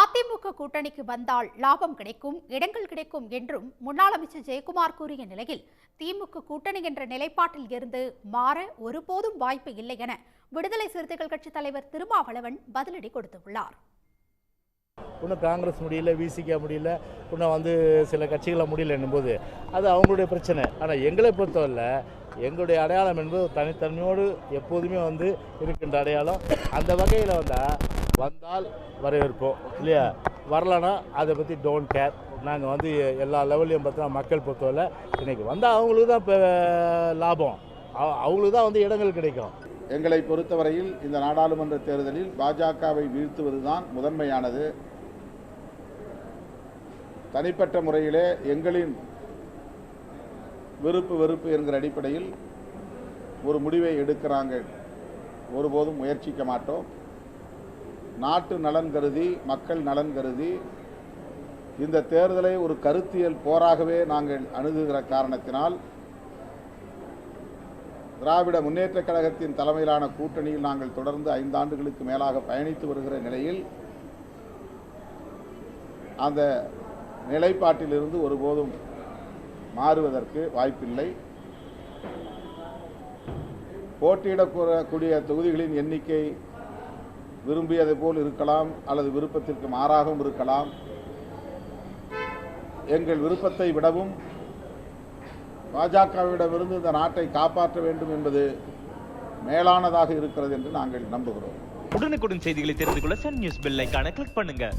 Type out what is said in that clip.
அதிமுக கூட்டணிக்கு வந்தால் லாபம் கிடைக்கும் இடங்கள் கிடைக்கும் என்றும் முன்னாள் அமைச்சர் ஜெயக்குமார் கூறிய நிலையில் திமுக கூட்டணி என்ற நிலைப்பாட்டில் இருந்து மாற ஒருபோதும் வாய்ப்பு இல்லை என விடுதலை சிறுத்தைகள் கட்சித் தலைவர் திருமாவளவன் பதிலடி கொடுத்துள்ளார். இன்னும் காங்கிரஸ் முடியல விசிக்க முடியல இன்னும் வந்து சில கட்சிகளை முடியல போது அது அவங்களுடைய பிரச்சனை. ஆனால் எங்களை பொறுத்தவரை எங்களுடைய அடையாளம் என்பது தனித்தன்மையோடு எப்போதுமே வந்து இருக்கின்ற அடையாளம். அந்த வகையில் வந்தால் வந்தால் வரவேற்போம் இல்லையா? வரலன்னா அதை பற்றி டோன்ட் கேர் நாங்கள் வந்து எல்லா லெவல்லையும் பார்த்தா மக்கள் பொறுத்தவரை இன்றைக்கி வந்தால் அவங்களுக்கு தான் இப்போ லாபம். அவங்களுக்கு தான் வந்து இடங்கள் கிடைக்கும். எங்களை பொறுத்தவரையில் இந்த நாடாளுமன்ற தேர்தலில் பாஜகவை வீழ்த்துவதுதான் முதன்மையானது. தனிப்பட்ட முறையிலே எங்களின் விருப்பு வெறுப்பு என்கிற அடிப்படையில் ஒரு முடிவை எடுக்கிறாங்க. ஒருபோதும் முயற்சிக்க மாட்டோம். நாட்டு நலன் கருதி மக்கள் நலன் கருதி இந்த தேர்தலை ஒரு கருத்தியல் போராகவே நாங்கள் அணுகுகிற காரணத்தினால் திராவிட முன்னேற்றக் கழகத்தின் தலைமையிலான கூட்டணியில் நாங்கள் தொடர்ந்து ஐந்தாண்டுகளுக்கு மேலாக பயணித்து வருகிற நிலையில் அந்த நிலைப்பாட்டிலிருந்து ஒருபோதும் மாறுவதற்கு வாய்ப்பில்லை. போட்டியிடக்கூடிய தொகுதிகளின் எண்ணிக்கை விரும்பியதை போல் இருக்கலாம் அல்லது விருப்பத்திற்கு மாறாகவும் இருக்கலாம். எங்கள் விருப்பத்தை விடவும் பாஜகவிடமிருந்து இந்த நாட்டை காப்பாற்ற வேண்டும் என்பது மேலானதாக இருக்கிறது என்று நாங்கள் நம்புகிறோம். உடனுக்குடன் செய்திகளை தெரிந்து கொள்ள சன் நியூஸ் பெல் ஐக்கான கிளிக் பண்ணுங்கள்